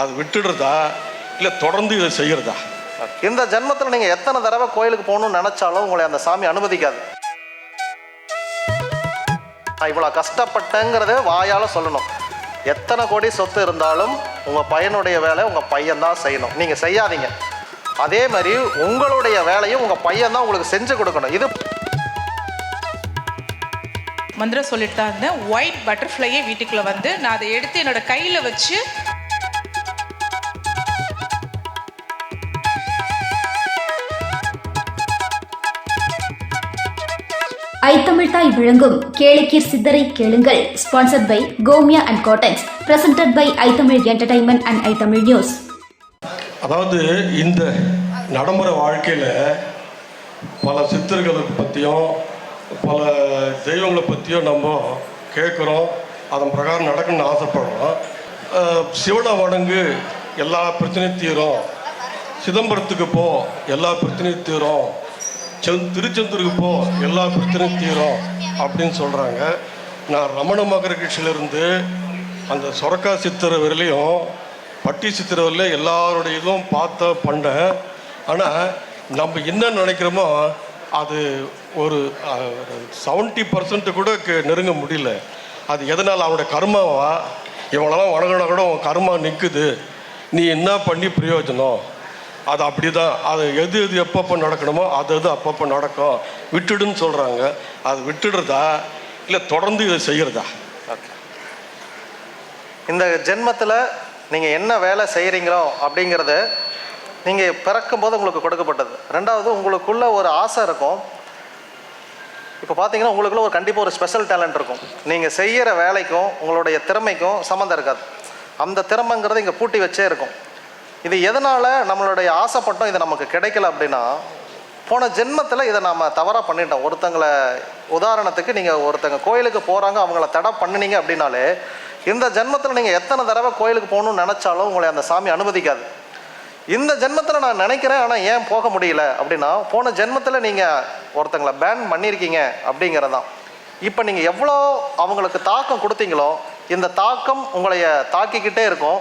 அது விட்டுடுறதா? இல்லை தொடர்ந்து இதை செய்கிறதா? இந்த ஜென்மத்தில் நீங்கள் எத்தனை தடவை கோயிலுக்கு போகணும்னு நினச்சாலும் உங்களை அந்த சாமி அனுமதிக்காது. நான் இவ்வளோ கஷ்டப்பட்டேங்கிறத வாயால் சொல்லணும். எத்தனை கோடி சொத்து இருந்தாலும் உங்கள் பையனுடைய வேலை உங்கள் பையன் தான் செய்யணும். நீங்கள் செய்யாதீங்க. அதே மாதிரி உங்களுடைய வேலையும் உங்கள் பையன் தான் உங்களுக்கு செஞ்சு கொடுக்கணும். இது மந்திரம் சொல்லிட்டு தான் இருந்தேன். ஒயிட் பட்டர்ஃப்ளையே வீட்டுக்குள்ளே வந்து நான் அதை எடுத்து என்னோட கையில் வச்சு ஐத்தமிழ்தாய் விளங்கும் கேளிக்கீர் சித்தரை கேளுங்கள். Sponsored by கோமியா and cottons presented by iTamil entertainment and iTamil news அதாவது இந்த நடைமுறை வாழ்க்கையில் பல சித்தர்களை பற்றியும் பல தெய்வங்களை பற்றியும் நம்ம கேட்குறோம். அதன் பிரகாரம் நடக்கணும்னு ஆசைப்படுறோம். சிவனை வணங்கு எல்லா பிரச்சனையும் தீரும். சிதம்பரத்துக்கு போ எல்லா பிரச்சனையும் தீரும். செந் திருச்செந்தூருக்கு போ எல்லா பிரச்சனையும் தீரும் அப்படின்னு சொல்கிறாங்க நான் ரமண மகரிஷிலிருந்து அந்த சொரக்கா சித்தர் வரலையும் பட்டி சித்திர வரையில எல்லாருடைய இதுவும் பார்த்த பண்ணேன். ஆனால் நம்ம என்ன நினைக்கிறோமோ அது ஒரு செவன்ட்டி பர்சன்ட் கூட நெருங்க முடியல. அது எதனால் அவனுடைய கர்மாவா? இவங்களெல்லாம் வணங்கினா கூட உன் கர்மா நிற்குது நீ என்ன பண்ணி பிரயோஜனம்? அது அப்படி தான் அது எது எது எப்பப்போ நடக்கணுமோ அது அது அப்பப்போ நடக்கும். விட்டுடுன்னு சொல்கிறாங்க அது விட்டுடுறதா? இல்லை தொடர்ந்து இதை செய்கிறதா இந்த ஜென்மத்தில் நீங்கள் என்ன வேலை செய்கிறீங்களோ அப்படிங்கிறது நீங்கள் பிறக்கும்போது உங்களுக்கு கொடுக்கப்பட்டது. ரெண்டாவது உங்களுக்குள்ள ஒரு ஆசை இருக்கும். இப்போ பார்த்தீங்கன்னா உங்களுக்குள்ள ஒரு கண்டிப்பாக ஒரு ஸ்பெஷல் டேலண்ட் இருக்கும். நீங்கள் செய்கிற வேலைக்கும் உங்களுடைய திறமைக்கும் சம்மந்தம் இருக்காது. அந்த திறமைங்கிறது இங்கே பூட்டி வச்சே இருக்கும். இது எதனால் நம்மளுடைய ஆசைப்பட்டோம் இது நமக்கு கிடைக்கல அப்படின்னா போன ஜென்மத்தில் இதை நாம் தவறாக பண்ணிட்டோம். ஒருத்தங்களை உதாரணத்துக்கு நீங்கள் ஒருத்தங்க கோயிலுக்கு போகிறாங்க அவங்கள தடை பண்ணினீங்க அப்படின்னாலே இந்த ஜென்மத்தில் நீங்கள் எத்தனை தடவை கோயிலுக்கு போகணும்னு நினச்சாலும் உங்களை அந்த சாமி அனுமதிக்காது. இந்த ஜென்மத்தில் நான் நினைக்கிறேன் ஆனால் ஏன் போக முடியல அப்படின்னா போன ஜென்மத்தில் நீங்கள் ஒருத்தங்களை பேன் பண்ணியிருக்கீங்க அப்படிங்கிறதான் இப்போ நீங்கள் எவ்வளோ அவங்களுக்கு தாக்கம் கொடுத்தீங்களோ இந்த தாக்கம் உங்களைய தாக்கிக்கிட்டே இருக்கும்.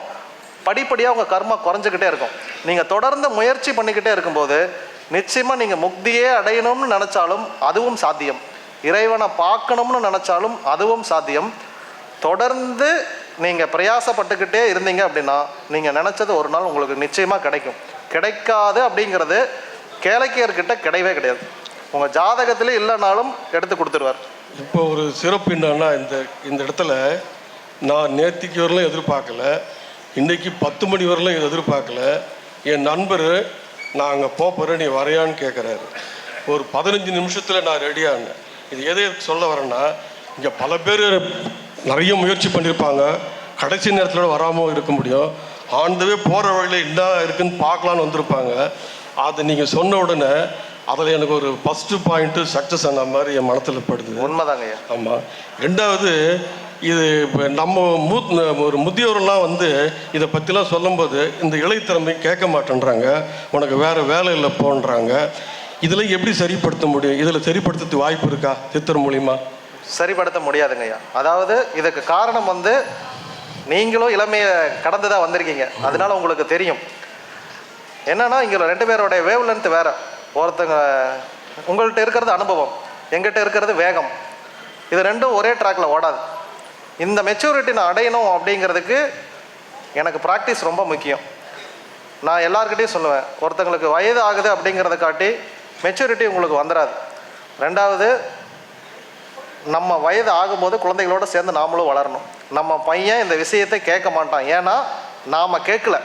படிப்படியாக உங்கள் கர்மா குறைஞ்சிக்கிட்டே இருக்கும். நீங்கள் தொடர்ந்து முயற்சி பண்ணிக்கிட்டே இருக்கும்போது நிச்சயமாக நீங்கள் முக்தியே அடையணும்னு நினச்சாலும் அதுவும் சாத்தியம். இறைவனை பார்க்கணும்னு நினச்சாலும் அதுவும் சாத்தியம். தொடர்ந்து நீங்கள் பிரயாசப்பட்டுக்கிட்டே இருந்தீங்க அப்படின்னா நீங்கள் நினச்சது ஒரு நாள் உங்களுக்கு நிச்சயமாக கிடைக்கும். கிடைக்காது அப்படிங்கிறது கேளைக்கியர்கிட்ட கிடையவே கிடையாது. உங்கள் ஜாதகத்திலே இல்லைனாலும் எடுத்து கொடுத்துருவார். இப்போ ஒரு சிறப்பு என்னன்னா இந்த இந்த இடத்துல நான் நேர்த்திக்கு வரலாம் எதிர்பார்க்கல. இன்னைக்கு பத்து மணி வரலாம் இதை எதிர்பார்க்கல. என் நண்பர் நான் அங்கே போகிறேன் நீ வரையான்னு கேட்குறாரு ஒரு பதினஞ்சு நிமிஷத்தில் நான் ரெடியானேன் இது எதை சொல்ல வரேன்னா இங்கே பல பேர் நிறைய முயற்சி பண்ணியிருப்பாங்க கடைசி நேரத்தில் வராமல் இருக்க முடியும். ஆண்டவே போகிற வழியில் என்ன இருக்குன்னு பார்க்கலான்னு வந்திருப்பாங்க. அது நீங்கள் சொன்ன உடனே அதில் எனக்கு ஒரு ஃபஸ்ட்டு பாயிண்ட்டு சக்ஸஸ் ஆன மாதிரி என் மனத்தில் படுது. உண்மைதாங்க ஆமாம் ரெண்டாவது இது நம்ம மூத் ஒரு முதியோரெல்லாம் வந்து இதை பற்றிலாம் சொல்லும்போது இந்த இளைத்திறமை கேட்க மாட்டேன்றாங்க. உனக்கு வேறு வேலை இல்லை போன்றாங்க. இதில் எப்படி சரிப்படுத்த முடியும்? இதில் சரிப்படுத்துறதுக்கு வாய்ப்பு இருக்கா? சித்தர் மூலிமா சரிப்படுத்த முடியாதுங்கய்யா அதாவது இதுக்கு காரணம் வந்து நீங்களும் இளமையை கடந்து தான் வந்திருக்கீங்க. அதனால உங்களுக்கு தெரியும். என்னன்னா இங்கே ரெண்டு பேருடைய வேவ் லென்த் வேற. ஒருத்தங்க உங்கள்கிட்ட இருக்கிறது அனுபவம் எங்கிட்ட இருக்கிறது வேகம். இது ரெண்டும் ஒரே ட்ராக்ல ஓடாது. இந்த மெச்சூரிட்டி நான் அடையணும் அப்படிங்கிறதுக்கு எனக்கு ப்ராக்டிஸ் ரொம்ப முக்கியம். நான் எல்லாருக்கிட்டையும் சொல்லுவேன் ஒருத்தங்களுக்கு வயது ஆகுது அப்படிங்கிறத காட்டி மெச்சூரிட்டி உங்களுக்கு வந்துடாது ரெண்டாவது நம்ம வயது ஆகும்போது குழந்தைகளோட சேர்ந்து நாமளும் வளரணும். நம்ம பையன் இந்த விஷயத்தை கேட்க மாட்டான். ஏன்னா நாம் கேட்கல.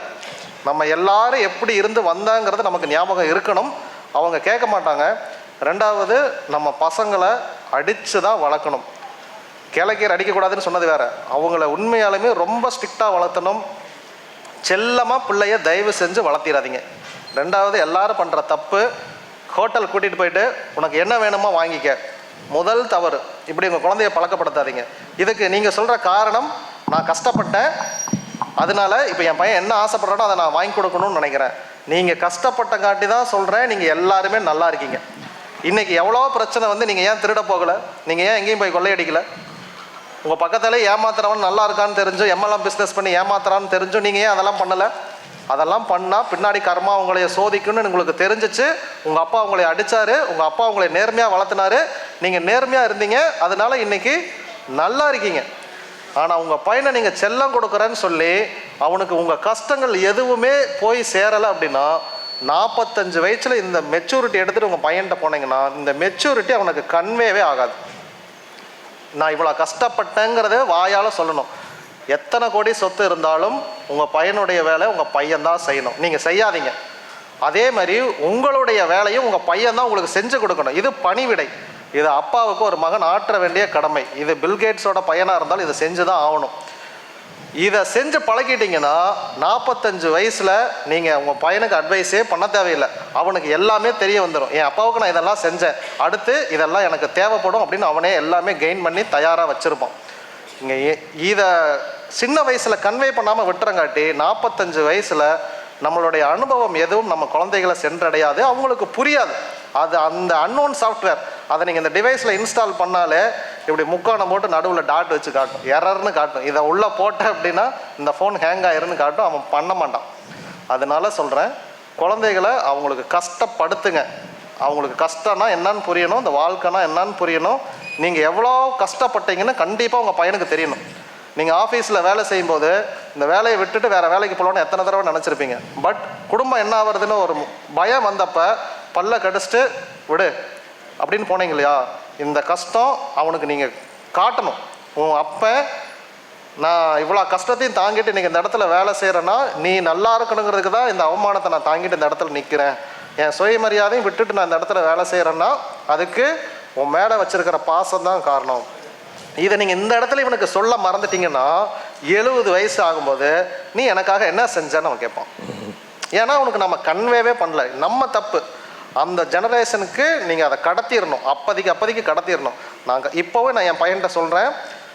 நம்ம எல்லாரும் எப்படி இருந்து வந்தாங்கிறது நமக்கு ஞாபகம் இருக்கணும். அவங்க கேட்க மாட்டாங்க. ரெண்டாவது நம்ம பசங்களை அடித்து தான் வளர்க்கணும். கிழக்கியர் அடிக்கக்கூடாதுன்னு சொன்னது வேறு. அவங்கள உண்மையாலுமே ரொம்ப ஸ்ட்ரிக்டாக வளர்த்தணும். செல்லமாக பிள்ளைய தயவு செஞ்சு வளர்த்திடாதீங்க ரெண்டாவது எல்லாரும் பண்ணுற தப்பு ஹோட்டல் கூட்டிகிட்டு போயிட்டு உனக்கு என்ன வேணுமோ வாங்கிக்க. முதல் தவறு. இப்படி உங்கள் குழந்தைய பழக்கப்படுத்தாதீங்க. இதுக்கு நீங்கள் சொல்கிற காரணம் நான் கஷ்டப்பட்டேன். அதனால இப்போ என் பையன் என்ன ஆசைப்படுறானோ அதை நான் வாங்கி கொடுக்கணும்னு நினைக்கிறேன். நீங்கள் கஷ்டப்பட்டங்காட்டி தான் சொல்கிறேன் நீங்கள் எல்லாருமே நல்லா இருக்கீங்க. இன்றைக்கி எவ்வளோ பிரச்சனை வந்து நீங்கள் ஏன் திருட போகலை? நீங்கள் ஏன் எங்கேயும் போய் கொள்ளையடிக்கலை? உங்கள் பக்கத்தில் ஏமாத்துறவன் நல்லா இருக்கான்னு தெரிஞ்சு எம்எல்எம் பிஸ்னஸ் பண்ணி ஏமாத்துறான்னு தெரிஞ்சு நீங்கள் ஏன் அதெல்லாம் பண்ணலை? அதெல்லாம் பண்ணால் பின்னாடி கர்மா உங்களைய சோதிக்குன்னு உங்களுக்கு தெரிஞ்சிச்சு. உங்கள் அப்பா உங்களை அடித்தார் உங்கள் அப்பா உங்களை நேர்மையாக வளர்த்துனாரு. நீங்கள் நேர்மையாக இருந்தீங்க. அதனால இன்னைக்கு நல்லா இருக்கீங்க. ஆனால் உங்கள் பையனை நீங்கள் செல்லம் கொடுக்குறேன்னு சொல்லி அவனுக்கு உங்கள் கஷ்டங்கள் எதுவுமே போய் சேரலை அப்படின்னா நாற்பத்தஞ்சு வயசில் இந்த மெச்சூரிட்டி எடுத்துகிட்டு உங்கள் பையன்கிட்ட போனீங்கன்னா இந்த மெச்சூரிட்டி அவனுக்கு கன்வேவே ஆகாது. நான் இவ்வளோ கஷ்டப்பட்டேங்கிறத வாயால் சொல்லணும். எத்தனை கோடி சொத்து இருந்தாலும் உங்கள் பையனுடைய வேலை உங்கள் பையன்தான் செய்யணும். நீங்கள் செய்யாதீங்க. அதே மாதிரி உங்களுடைய வேலையும் உங்கள் பையன் தான் உங்களுக்கு செஞ்சு கொடுக்கணும். இது பணிவிடை. இது அப்பாவுக்கு ஒரு மகன் ஆற்ற வேண்டிய கடமை. இது பில்கேட்ஸோட பையனாக இருந்தாலும் இதை செஞ்சு தான் ஆகணும். இதை செஞ்சு பழகிட்டீங்கன்னா நாற்பத்தஞ்சு வயசில் நீங்கள் உங்கள் பையனுக்கு அட்வைஸே பண்ண தேவையில்லை. அவனுக்கு எல்லாமே தெரிய வந்துடும் என் அப்பாவுக்கு நான் இதெல்லாம் செஞ்சேன். அடுத்து இதெல்லாம் எனக்கு தேவைப்படும் அப்படின்னு அவனே எல்லாமே கெயின் பண்ணி தயாராக வச்சுருப்பான். இங்கே இதை சின்ன வயசில் கன்வே பண்ணாமல் விட்டுறங்காட்டி நாற்பத்தஞ்சு வயசில் நம்மளுடைய அனுபவம் எதுவும் நம்ம குழந்தைகளை சென்றடையாது அவங்களுக்கு புரியாது. அது அந்த அன்னோன் சாஃப்ட்வேர் அதை நீங்கள் இந்த டிவைஸில் இன்ஸ்டால் பண்ணாலே இப்படி முக்கோணம் போட்டு நடுவில் டாட் வச்சு காட்டும். எரர்னு காட்டும். இதை உள்ளே போட்ட அப்படின்னா இந்த ஃபோன் ஹேங் ஆயிருன்னு காட்டும். அவன் பண்ண மாட்டான். அதனால சொல்கிறேன் குழந்தைகளை அவங்களுக்கு கஷ்டப்படுத்துங்க. அவங்களுக்கு கஷ்டம்னா என்னன்னு புரியணும் இந்த வாழ்க்கைனா என்னன்னு புரியணும். நீங்கள் எவ்வளோ கஷ்டப்பட்டீங்கன்னு கண்டிப்பாக உங்கள் பையனுக்கு தெரியணும். நீங்கள் ஆஃபீஸில் வேலை செய்யும்போது இந்த வேலையை விட்டுட்டு வேறு வேலைக்கு போகலான்னு எத்தனை தடவை நினச்சிருப்பீங்க? பட் குடும்பம் என்ன ஆகுறதுன்னு ஒரு பயம் வந்தப்போ பல்ல கடிச்சிட்டு விடு அப்படின்னு போனீங்க இல்லையா? இந்த கஷ்டம் அவனுக்கு நீங்கள் காட்டணும். உன் அப்பன் நான் இவ்வளோ கஷ்டத்தையும் தாங்கிட்டு நீங்கள் இந்த இடத்துல வேலை செய்கிறேன்னா நீ நல்லா இருக்கணுங்கிறதுக்கு தான் இந்த அவமானத்தை நான் தாங்கிட்டு இந்த இடத்துல நிற்கிறேன் என் சுயமரியாதையும் விட்டுட்டு நான் இந்த இடத்துல வேலை செய்கிறேன்னா அதுக்கு உன் மேலே வச்சுருக்கிற பாசம் தான் காரணம். இதை நீங்கள் இந்த இடத்துல இவனுக்கு சொல்ல மறந்துட்டீங்கன்னா எழுபது வயசு ஆகும்போது நீ எனக்காக என்ன செஞ்சேன்னு அவன் கேட்பான். ஏன்னா அவனுக்கு நம்ம கன்வேவே பண்ணல. நம்ம தப்பு. அந்த ஜெனரேஷனுக்கு நீங்கள் அதை கடத்திடணும் அப்போதைக்கு அப்போதைக்கு கடத்திடணும் நாங்கள் இப்போவே நான் என் பையன்கிட்ட சொல்கிறேன்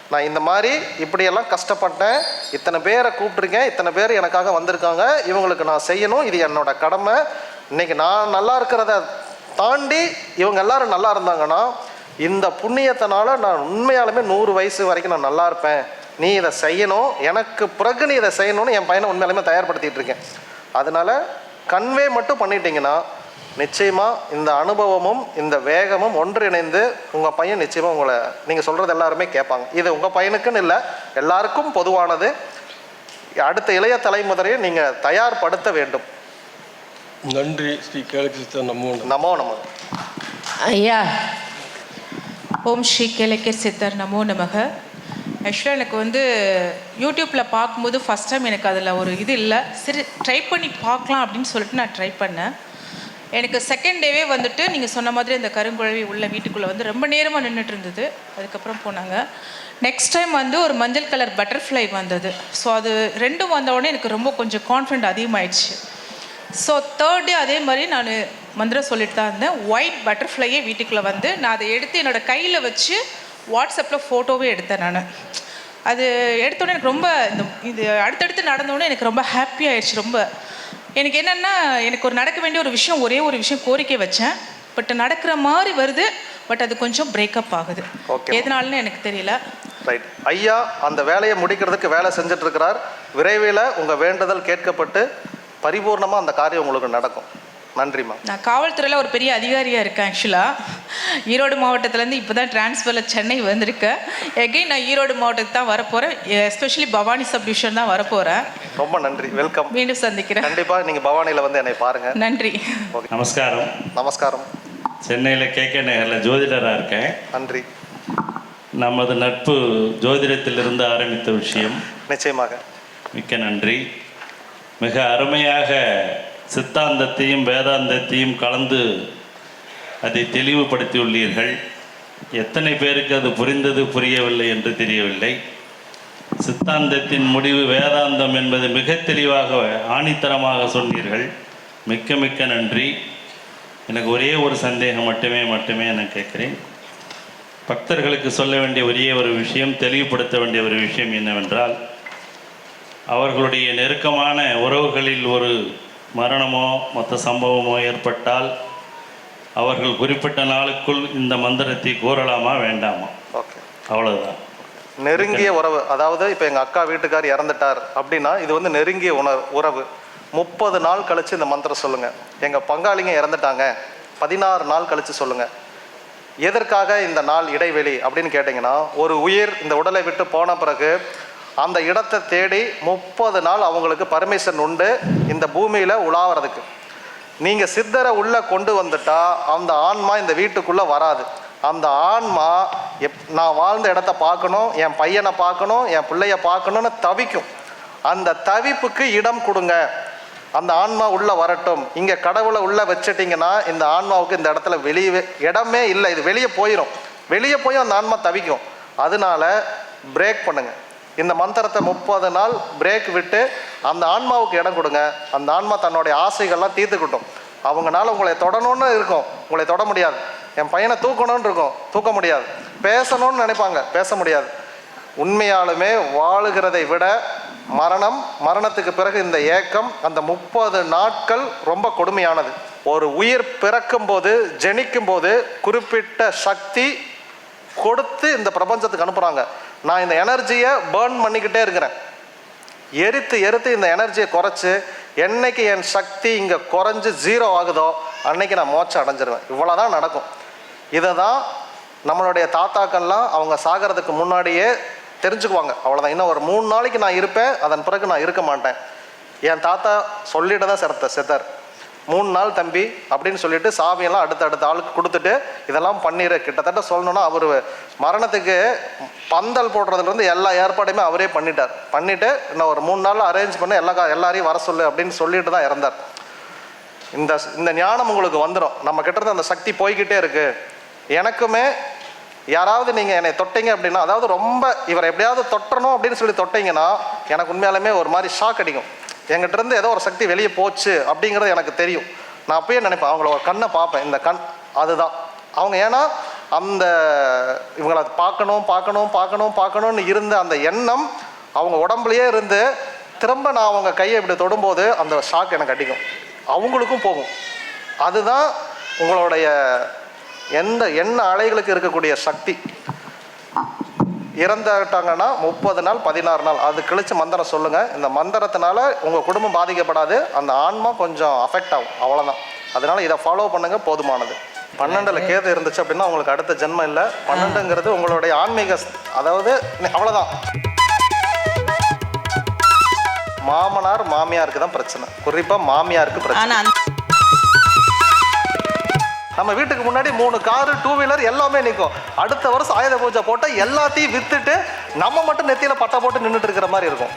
நான் இந்த மாதிரி இப்படியெல்லாம் கஷ்டப்பட்டேன். இத்தனை பேரை கூப்பிட்ருக்கேன் இத்தனை பேர் எனக்காக வந்திருக்காங்க. இவங்களுக்கு நான் செய்யணும். இது என்னோட கடமை. இன்னைக்கு நான் நல்லா இருக்கிறத தாண்டி இவங்க எல்லாரும் நல்லா இருந்தாங்கன்னா இந்த புண்ணியத்தினால நான் உண்மையாலுமே நூறு வயசு வரைக்கும் நான் நல்லா இருப்பேன். நீ இதை செய்யணும். எனக்கு பிறகு நீ இதை செய்யணும்னு என் பையனை உண்மையாலுமே தயார்படுத்திகிட்டு இருக்கேன். அதனால கன்வே மட்டும் பண்ணிட்டீங்கன்னா நிச்சயமா இந்த அனுபவமும் இந்த வேகமும் ஒன்றிணைந்து உங்க பையன் நிச்சயமா உங்களை நீங்க சொல்றது எல்லாருமே கேட்பாங்க. இது உங்க பையனுக்குன்னு இல்லை எல்லாருக்கும் பொதுவானது. அடுத்த இளைய தலைமுறையை நீங்க தயார்படுத்த வேண்டும். நன்றி ஸ்ரீ கேளுக்கு சித்தர். நம்ம நமோ. நம ஐயா ஓம் ஸ்ரீ கேளக்கே சித்தர். நமோ நமக ஆக்சுவலாக எனக்கு வந்து யூடியூப்பில் பார்க்கும்போது ஃபஸ்ட் டைம் எனக்கு அதில் ஒரு இது இல்லை. சரி ட்ரை பண்ணி பார்க்கலாம் அப்படின்னு சொல்லிட்டு நான் ட்ரை பண்ணேன். எனக்கு செகண்ட் டேவே வந்துட்டு நீங்கள் சொன்ன மாதிரி அந்த கருங்குழவி உள்ள வீட்டுக்குள்ளே வந்து ரொம்ப நேரமாக நின்றுட்டு இருந்தது அதுக்கப்புறம் போனாங்க. நெக்ஸ்ட் டைம் வந்து ஒரு மஞ்சள் கலர் பட்டர்ஃப்ளை வந்தது. ஸோ அது ரெண்டும் வந்தவுடனே எனக்கு ரொம்ப கொஞ்சம் கான்ஃபிடென்ட் அதிகமாயிடுச்சு. ஸோ தேர்ட் டே அதே மாதிரி நான் மந்திரம் சொல்லிட்டு தான் இருந்தேன். ஒயிட் பட்டர்ஃப்ளையே வீட்டுக்குள்ளே வந்து நான் அதை எடுத்து என்னோட கையில் வச்சு வாட்ஸ்அப்பில் ஃபோட்டோவே எடுத்தேன் நான். அது எடுத்தோடனே எனக்கு ரொம்ப இந்த இது அடுத்தடுத்து நடந்தோடனே எனக்கு ரொம்ப ஹாப்பி ஆயிடுச்சு ரொம்ப. எனக்கு என்னென்னா எனக்கு ஒரு நடக்க வேண்டிய ஒரு விஷயம் ஒரே ஒரு விஷயம் கோரிக்கை வச்சேன். பட் நடக்கிற மாதிரி வருது பட் அது கொஞ்சம் பிரேக்கப் ஆகுது. எதனாலன்னு எனக்கு தெரியல. ரைட் ஐயா அந்த வேலையை முடிக்கிறதுக்கு வேலை செஞ்சுட்டு இருக்கிறார். விரைவில் உங்க வேண்டுதல் கேட்கப்பட்டு பரிபூர்ணமா அந்த காரியம் உங்களுக்கு நடக்கும். நன்றிம்மா. நான் காவல்துறையில் ஒரு பெரிய அதிகாரியாக இருக்கேன் ஆக்சுவலாக ஈரோடு மாவட்டத்துலேருந்து இப்போ தான் ட்ரான்ஸ்ஃபரில் சென்னை வந்திருக்கேன் எகைன் நான் ஈரோடு மாவட்டத்துக்கு தான் வரப்போகிறேன் எஸ்பெஷலி பவானி சப்டிவிஷன் தான் வரப்போகிறேன் ரொம்ப நன்றி. வெல்கம் மீண்டும் சந்திக்கிறேன். கண்டிப்பா நீங்க பவானியில வந்து என்னை பாருங்க. நன்றி. நமஸ்காரம். நமஸ்காரம். சென்னையில் கே கே நகரில் ஜோதிடராக இருக்கேன். நன்றி. நமது நட்பு ஜோதிடத்திலிருந்து ஆரம்பித்த விஷயம். நிச்சயமாக. மிக்க நன்றி. மிக அருமையாக சித்தாந்தத்தையும் வேதாந்தத்தையும் கலந்து அதை தெளிவுபடுத்தியுள்ளீர்கள். எத்தனை பேருக்கு அது புரிந்தது புரியவில்லை என்று தெரியவில்லை. சித்தாந்தத்தின் முடிவு வேதாந்தம் என்பது மிக தெளிவாக ஆணித்தரமாக சொன்னீர்கள். மிக்க மிக்க நன்றி. எனக்கு ஒரே ஒரு சந்தேகம் மட்டுமே மட்டுமே நான் கேட்குறேன். பக்தர்களுக்கு சொல்ல வேண்டிய ஒரே ஒரு விஷயம் தெளிவுபடுத்த வேண்டிய ஒரு விஷயம் என்னவென்றால் அவர்களுடைய நெருக்கமான உறவுகளில் ஒரு மரணமோ மற்ற சம்பவமோ ஏற்பட்டால் அவர்கள் குறிப்பிட்ட நாளுக்குள் இந்த மந்திரத்தை கூறலாமா வேண்டாமா? ஓகே அவ்வளவுதான். நெருங்கிய உறவு அதாவது இப்போ எங்கள் அக்கா வீட்டுக்கார் இறந்துட்டார் அப்படின்னா இது வந்து நெருங்கிய உணவு உறவு. முப்பது நாள் கழிச்சு இந்த மந்திரம் சொல்லுங்க. எங்கள் பங்காளிங்க இறந்துட்டாங்க. பதினாறு நாள் கழிச்சு சொல்லுங்க. எதற்காக இந்த நாள் இடைவெளி அப்படின்னு கேட்டிங்கன்னா ஒரு உயிர் இந்த உடலை விட்டு போன பிறகு அந்த இடத்தை தேடி முப்பது நாள் அவங்களுக்கு பர்மிஷன் உண்டு இந்த பூமியில் உலாவறதுக்கு. நீங்கள் சித்தரை உள்ளே கொண்டு வந்துட்டா அந்த ஆன்மா இந்த வீட்டுக்குள்ளே வராது. அந்த ஆன்மா எப் நான் வாழ்ந்த இடத்த பார்க்கணும் என் பையனை பார்க்கணும் என் பிள்ளைய பார்க்கணும்னு தவிக்கும். அந்த தவிப்புக்கு இடம் கொடுங்க. அந்த ஆன்மா உள்ளே வரட்டும். இங்கே கடவுளை உள்ளே வச்சிட்டிங்கன்னா இந்த ஆன்மாவுக்கு இந்த இடத்துல வெளியே இடமே இல்லை. இது வெளியே போயிடும் வெளியே போய் அந்த ஆன்மா தவிக்கும். அதனால பிரேக் பண்ணுங்கள் இந்த மந்திரத்தை முப்பது நாள் பிரேக் விட்டு அந்த ஆன்மாவுக்கு இடம் கொடுங்க. அந்த ஆன்மா தன்னுடைய ஆசைகள்லாம் தீர்த்துக்கிட்டும். அவங்கனால உங்களை தொடணும்னு இருக்கும். உங்களை தொட முடியாது. என் பையனை தூக்கணும்னு இருக்கும். தூக்க முடியாது. பேசணும்னு நினைப்பாங்க. பேச முடியாது. உண்மையாலுமே வாழுகிறதை விட மரணம் மரணத்துக்கு பிறகு இந்த ஏக்கம் அந்த முப்பது நாட்கள் ரொம்ப கொடுமையானது. ஒரு உயிர் பிறக்கும் போது ஜெனிக்கும் போது குறிப்பிட்ட சக்தி கொடுத்து இந்த பிரபஞ்சத்துக்கு அனுப்புகிறாங்க நான் இந்த எனர்ஜியை பேர்ன் பண்ணிக்கிட்டே இருக்கிறேன். எரித்து எரித்து இந்த எனர்ஜியை குறைச்சி என்னைக்கு என் சக்தி இங்கே குறைஞ்சி ஜீரோ ஆகுதோ அன்னைக்கு நான் மோச்சம் அடைஞ்சிருவேன். இவ்வளோதான் நடக்கும். இதை தான் நம்மளுடைய தாத்தாக்கள்லாம் அவங்க சாகிறதுக்கு முன்னாடியே தெரிஞ்சுக்குவாங்க. அவ்வளோதான் இன்னும் ஒரு மூணு நாளைக்கு நான் இருப்பேன் அதன் பிறகு நான் இருக்க மாட்டேன். என் தாத்தா சொல்லிட்டு தான் செத்த செத்தார். மூணு நாள் தம்பி அப்படின்னு சொல்லிட்டு சாவியெல்லாம் அடுத்த அடுத்த ஆளுக்கு கொடுத்துட்டு இதெல்லாம் பண்ணிடு கிட்டத்தட்ட சொல்லணும்னா அவர் மரணத்துக்கு பந்தல் போடுறதுலேருந்து எல்லா ஏற்பாடையுமே அவரே பண்ணிட்டார். பண்ணிவிட்டு இன்னும் ஒரு மூணு நாள் அரேஞ்ச் பண்ணி எல்லா எல்லாரையும் வர சொல்லு அப்படின்னு சொல்லிட்டு தான் இறந்தார். இந்த இந்த ஞானம் உங்களுக்கு வந்துடும் நம்ம கிட்ட இருந்து அந்த சக்தி போய்கிட்டே இருக்கு. எனக்குமே யாராவது நீங்கள் என்னை தொட்டீங்க அப்படின்னா அதாவது ரொம்ப இவரை எப்படியாவது தொட்டணும் அப்படின்னு சொல்லி தொட்டிங்கன்னா எனக்கு உண்மையாலுமே ஒரு மாதிரி ஷாக் அடிக்கும். என்கிட்ட இருந்து ஏதோ ஒரு சக்தி வெளியே போச்சு அப்படிங்கிறது எனக்கு தெரியும். நான் அப்பயே நினைப்பேன் அவங்கள ஒரு கண்ணை பார்ப்பேன். இந்த கண் அதுதான். அவங்க ஏன்னா அந்த இவங்களை பார்க்கணும் பார்க்கணும் பார்க்கணும் பார்க்கணும்னு இருந்த அந்த எண்ணம் அவங்க உடம்புலையே இருந்து திரும்ப நான் அவங்க கையை இப்படி தொடும்போது அந்த ஷாக் எனக்கு அடிக்கும். அவங்களுக்கும் போகும். அதுதான் உங்களுடைய எந்த எண்ண அலைகளுக்கு இருக்கக்கூடிய சக்தி. இறந்துட்டாங்கன்னா முப்பது நாள் பதினாறு நாள். அது கழிச்சு மந்திரம் சொல்லுங்க. இந்த மந்திரத்தினால உங்க குடும்பம் பாதிக்கப்படாது. அந்த ஆன்மா கொஞ்சம் அஃபெக்ட் ஆகும். அவ்வளவுதான். அதனால இதை ஃபாலோ பண்ணுங்க. போதுமானது. பன்னெண்டுல கேது இருந்துச்சு அப்படின்னா உங்களுக்கு அடுத்த ஜென்மம் இல்லை. பன்னெண்டுங்கிறது உங்களுடைய ஆன்மீக அதாவது அவ்வளவுதான். மாமனார் மாமியாருக்கு தான் பிரச்சனை. குறிப்பா மாமியாருக்கு பிரச்சனை. நம்ம வீட்டுக்கு முன்னாடி மூணு காரு டூ வீலர் எல்லாமே நிற்கும் அடுத்த வருஷம் ஆயுத பூஜை போட்டால் எல்லாத்தையும் விற்றுட்டு நம்ம மட்டும் நெத்தியில் பட்டை போட்டு நின்றுட்டு இருக்கிற மாதிரி இருக்கும்.